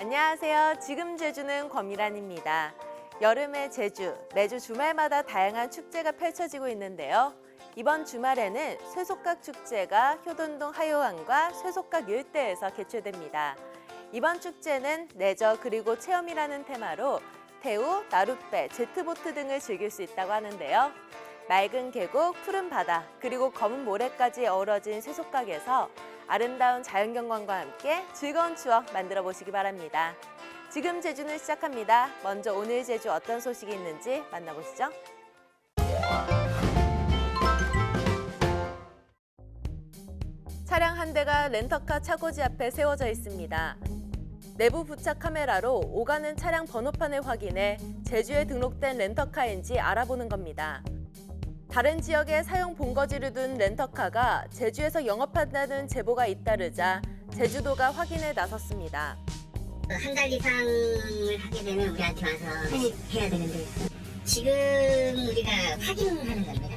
안녕하세요. 지금 제주는 권미란입니다. 여름의 제주, 매주 주말마다 다양한 축제가 펼쳐지고 있는데요. 이번 주말에는 쇠속각 축제가 효돈동 하요항과 쇠속각 일대에서 개최됩니다. 이번 축제는 레저 그리고 체험이라는 테마로 태우, 나룻배, 제트보트 등을 즐길 수 있다고 하는데요. 맑은 계곡, 푸른 바다, 그리고 검은 모래까지 어우러진 쇠속각에서 아름다운 자연경관과 함께 즐거운 추억 만들어 보시기 바랍니다. 지금 제주는 시작합니다. 먼저 오늘 제주 어떤 소식이 있는지 만나보시죠. 차량 한 대가 렌터카 차고지 앞에 세워져 있습니다. 내부 부착 카메라로 오가는 차량 번호판을 확인해 제주에 등록된 렌터카인지 알아보는 겁니다. 다른 지역에 사용 본거지를 둔 렌터카가 제주에서 영업한다는 제보가 잇따르자 제주도가 확인에 나섰습니다. 한 달 이상을 하게 되면 우리한테 와서 해야 되는데 지금 우리가 확인하는 겁니다.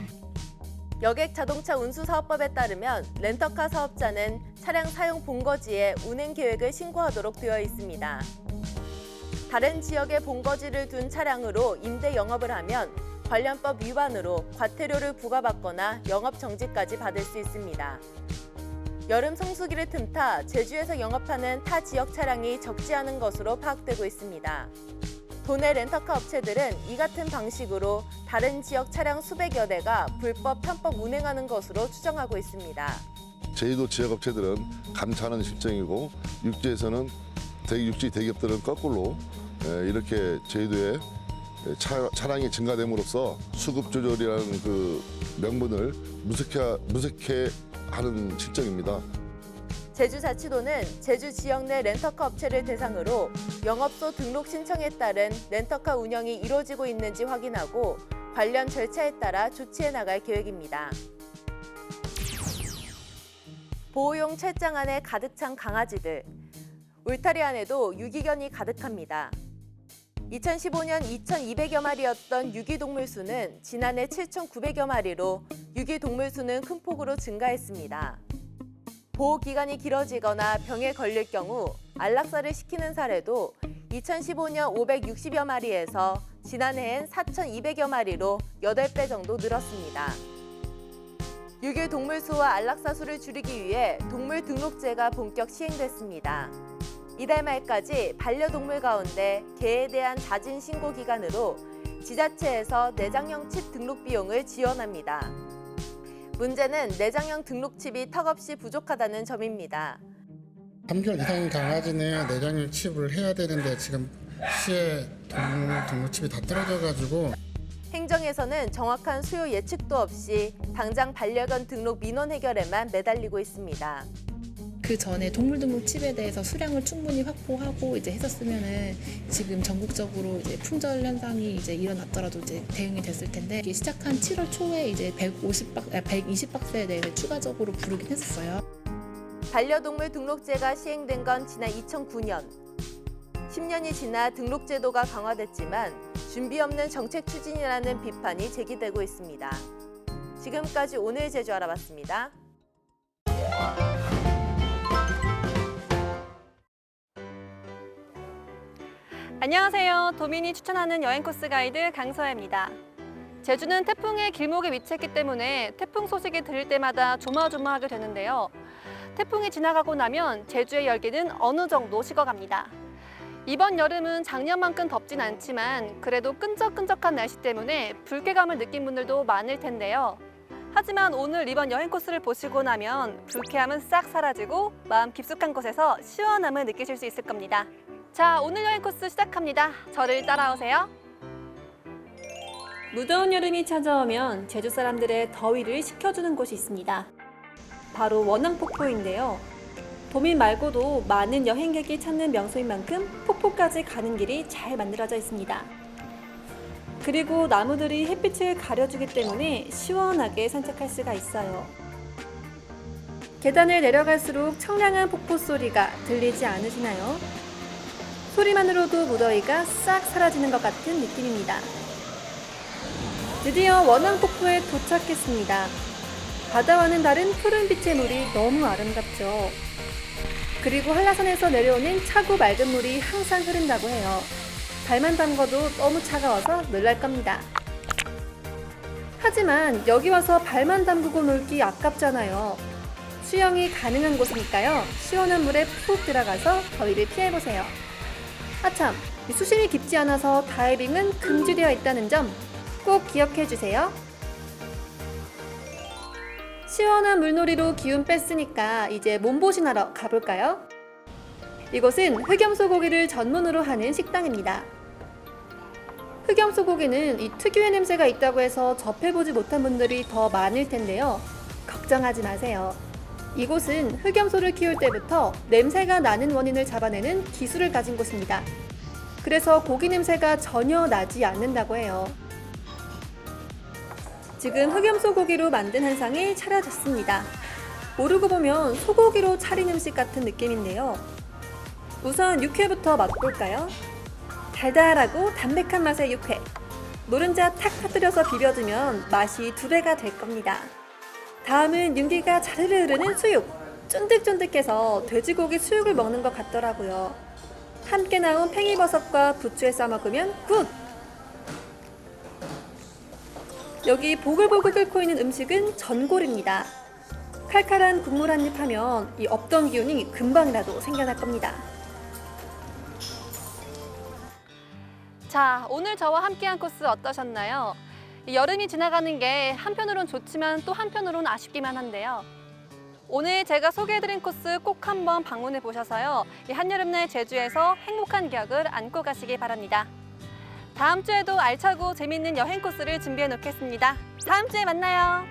여객 자동차 운수 사업법에 따르면 렌터카 사업자는 차량 사용 본거지에 운행 계획을 신고하도록 되어 있습니다. 다른 지역에 본거지를 둔 차량으로 임대 영업을 하면 관련법 위반으로 과태료를 부과받거나 영업 정지까지 받을 수 있습니다. 여름 성수기를 틈타 제주에서 영업하는 타 지역 차량이 적지 않은 것으로 파악되고 있습니다. 도내 렌터카 업체들은 이 같은 방식으로 다른 지역 차량 수백여 대가 불법 편법 운행하는 것으로 추정하고 있습니다. 제주도 지역 업체들은 감차는 실정이고 육지에서는 대 육지 대기업들은 거꾸로 에, 이렇게 제주도에 차, 차량이 증가됨으로써 수급 조절이라는 그 명분을 무색해 무색해 하는 실정입니다. 제주자치도는 제주 지역 내 렌터카 업체를 대상으로 영업소 등록 신청에 따른 렌터카 운영이 이루어지고 있는지 확인하고 관련 절차에 따라 조치해 나갈 계획입니다. 보호용 철장 안에 가득 찬 강아지들. 울타리 안에도 유기견이 가득합니다. 2015년 2,200여 마리였던 유기동물 수는 지난해 7,900여 마리로 유기동물 수는 큰 폭으로 증가했습니다. 보호 기간이 길어지거나 병에 걸릴 경우 안락사를 시키는 사례도 2015년 560여 마리에서 지난해엔 4,200여 마리로 8배 정도 늘었습니다. 유기 동물 수와 안락사 수를 줄이기 위해 동물 등록제가 본격 시행됐습니다. 이달 말까지 반려동물 가운데 개에 대한 자진 신고 기간으로 지자체에서 내장형 칩 등록 비용을 지원합니다. 문제는 내장형 등록 칩이 턱없이 부족하다는 점입니다. 3개월 이상인 강아지는 내장육 칩을 해야 되는데 지금 시에 동물 등록 칩이 다 떨어져가지고 행정에서는 정확한 수요 예측도 없이 당장 반려견 등록 민원 해결에만 매달리고 있습니다. 그 전에 동물 등록 칩에 대해서 수량을 충분히 확보하고 이제 했었으면은 지금 전국적으로 이제 품절 현상이 이제 일어났더라도 이제 대응이 됐을 텐데 이게 시작한 7월 초에 이제 150박, 120박스에 대해 추가적으로 부르긴 했었어요. 반려동물 등록제가 시행된 건 지난 2009년. 10년이 지나 등록제도가 강화됐지만 준비 없는 정책 추진이라는 비판이 제기되고 있습니다. 지금까지 오늘 제주 알아봤습니다. 안녕하세요. 도민이 추천하는 여행 코스 가이드 강서혜입니다. 제주는 태풍의 길목에 위치했기 때문에 태풍 소식이 들릴 때마다 조마조마하게 되는데요. 태풍이 지나가고 나면 제주의 열기는 어느 정도 식어갑니다. 이번 여름은 작년만큼 덥진 않지만 그래도 끈적끈적한 날씨 때문에 불쾌감을 느낀 분들도 많을 텐데요. 하지만 오늘 이번 여행 코스를 보시고 나면 불쾌함은 싹 사라지고 마음 깊숙한 곳에서 시원함을 느끼실 수 있을 겁니다. 자, 오늘 여행 코스 시작합니다. 저를 따라오세요. 무더운 여름이 찾아오면 제주 사람들의 더위를 식혀주는 곳이 있습니다. 바로 원앙폭포인데요. 도민 말고도 많은 여행객이 찾는 명소인 만큼 폭포까지 가는 길이 잘 만들어져 있습니다. 그리고 나무들이 햇빛을 가려주기 때문에 시원하게 산책할 수가 있어요. 계단을 내려갈수록 청량한 폭포 소리가 들리지 않으시나요? 소리만으로도 무더위가 싹 사라지는 것 같은 느낌입니다. 드디어 원앙 폭포에 도착했습니다. 바다와는 다른 푸른빛의 물이 너무 아름답죠. 그리고 한라산에서 내려오는 차고 맑은 물이 항상 흐른다고 해요. 발만 담궈도 너무 차가워서 놀랄 겁니다. 하지만 여기 와서 발만 담그고 놀기 아깝잖아요. 수영이 가능한 곳이니까요. 시원한 물에 푹 들어가서 더위를 피해보세요. 아참, 이 수심이 깊지 않아서 다이빙은 금지되어 있다는 점 꼭 기억해 주세요. 시원한 물놀이로 기운 뺐으니까 이제 몸보신하러 가볼까요? 이곳은 흑염소 고기를 전문으로 하는 식당입니다. 흑염소 고기는 이 특유의 냄새가 있다고 해서 접해보지 못한 분들이 더 많을 텐데요. 걱정하지 마세요. 이곳은 흑염소를 키울 때부터 냄새가 나는 원인을 잡아내는 기술을 가진 곳입니다. 그래서 고기 냄새가 전혀 나지 않는다고 해요. 지금 흑염소 고기로 만든 한 상이 차려졌습니다. 모르고 보면 소고기로 차린 음식 같은 느낌인데요. 우선 육회부터 맛볼까요? 달달하고 담백한 맛의 육회. 노른자 탁 터뜨려서 비벼주면 맛이 두 배가 될 겁니다. 다음은 윤기가 자르르 흐르는 수육. 쫀득쫀득해서 돼지고기 수육을 먹는 것 같더라고요. 함께 나온 팽이버섯과 부추에 싸 먹으면 굿! 여기 보글보글 끓고 있는 음식은 전골입니다. 칼칼한 국물 한 입 하면 이 없던 기운이 금방이라도 생겨날 겁니다. 자, 오늘 저와 함께한 코스 어떠셨나요? 이 여름이 지나가는 게 한편으론 좋지만 또 한편으론 아쉽기만 한데요. 오늘 제가 소개해드린 코스 꼭 한번 방문해 보셔서요. 이 한여름날 제주에서 행복한 기억을 안고 가시기 바랍니다. 다음 주에도 알차고 재밌는 여행 코스를 준비해 놓겠습니다. 다음 주에 만나요.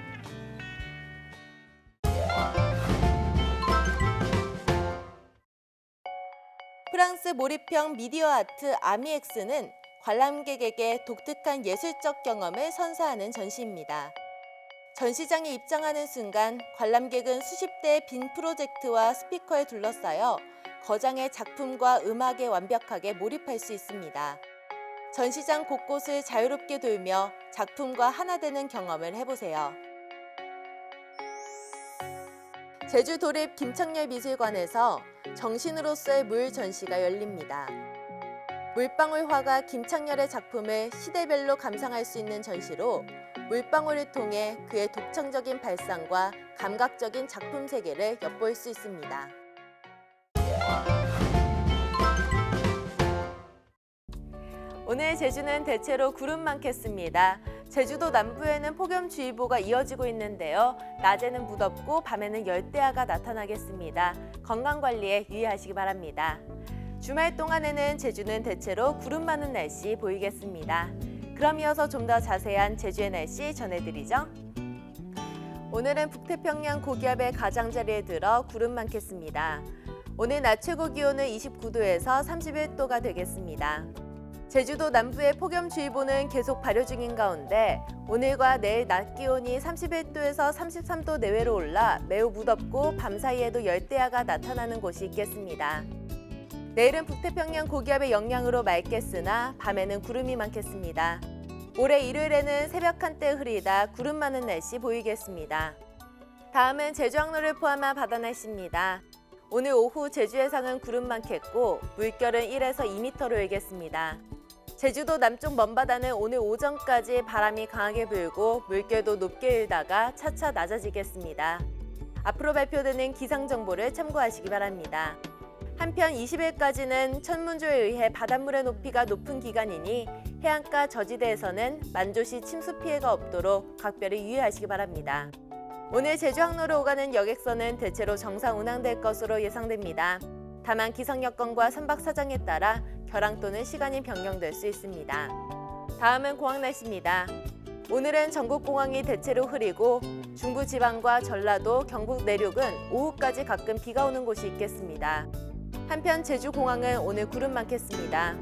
프랑스 몰입형 미디어 아트 아미엑스는 관람객에게 독특한 예술적 경험을 선사하는 전시입니다. 전시장에 입장하는 순간 관람객은 수십 대의 빈 프로젝트와 스피커에 둘러싸여 거장의 작품과 음악에 완벽하게 몰입할 수 있습니다. 전시장 곳곳을 자유롭게 돌며 작품과 하나 되는 경험을 해보세요. 제주 도립 김창렬 미술관에서 정신으로서의 물 전시가 열립니다. 물방울 화가 김창렬의 작품을 시대별로 감상할 수 있는 전시로 물방울을 통해 그의 독창적인 발상과 감각적인 작품 세계를 엿볼 수 있습니다. 오늘 제주는 대체로 구름 많겠습니다. 제주도 남부에는 폭염주의보가 이어지고 있는데요. 낮에는 무덥고 밤에는 열대야가 나타나겠습니다. 건강관리에 유의하시기 바랍니다. 주말 동안에는 제주는 대체로 구름 많은 날씨 보이겠습니다. 그럼 이어서 좀 더 자세한 제주의 날씨 전해드리죠. 오늘은 북태평양 고기압의 가장자리에 들어 구름 많겠습니다. 오늘 낮 최고 기온은 29도에서 31도가 되겠습니다. 제주도 남부의 폭염주의보는 계속 발효 중인 가운데 오늘과 내일 낮 기온이 31도에서 33도 내외로 올라 매우 무덥고 밤 사이에도 열대야가 나타나는 곳이 있겠습니다. 내일은 북태평양 고기압의 영향으로 맑겠으나 밤에는 구름이 많겠습니다. 올해 일요일에는 새벽 한때 흐리다 구름 많은 날씨 보이겠습니다. 다음은 제주 항로를 포함한 바다 날씨입니다. 오늘 오후 제주 해상은 구름 많겠고 물결은 1에서 2m로 일겠습니다. 제주도 남쪽 먼바다는 오늘 오전까지 바람이 강하게 불고 물결도 높게 일다가 차차 낮아지겠습니다. 앞으로 발표되는 기상 정보를 참고하시기 바랍니다. 한편 20일까지는 천문조에 의해 바닷물의 높이가 높은 기간이니 해안가 저지대에서는 만조시 침수 피해가 없도록 각별히 유의하시기 바랍니다. 오늘 제주 항로로 오가는 여객선은 대체로 정상 운항될 것으로 예상됩니다. 다만 기상 여건과 선박 사정에 따라 결항 또는 시간이 변경될 수 있습니다. 다음은 공항 날씨입니다. 오늘은 전국 공항이 대체로 흐리고 중부 지방과 전라도, 경북 내륙은 오후까지 가끔 비가 오는 곳이 있겠습니다. 한편 제주 공항은 오늘 구름 많겠습니다.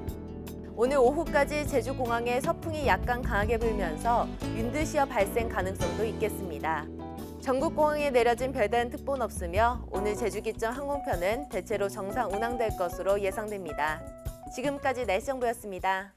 오늘 오후까지 제주 공항에 서풍이 약간 강하게 불면서 윤드시어 발생 가능성도 있겠습니다. 전국 공항에 내려진 별다른 특보는 없으며 오늘 제주 기점 항공편은 대체로 정상 운항될 것으로 예상됩니다. 지금까지 날씨 정보였습니다.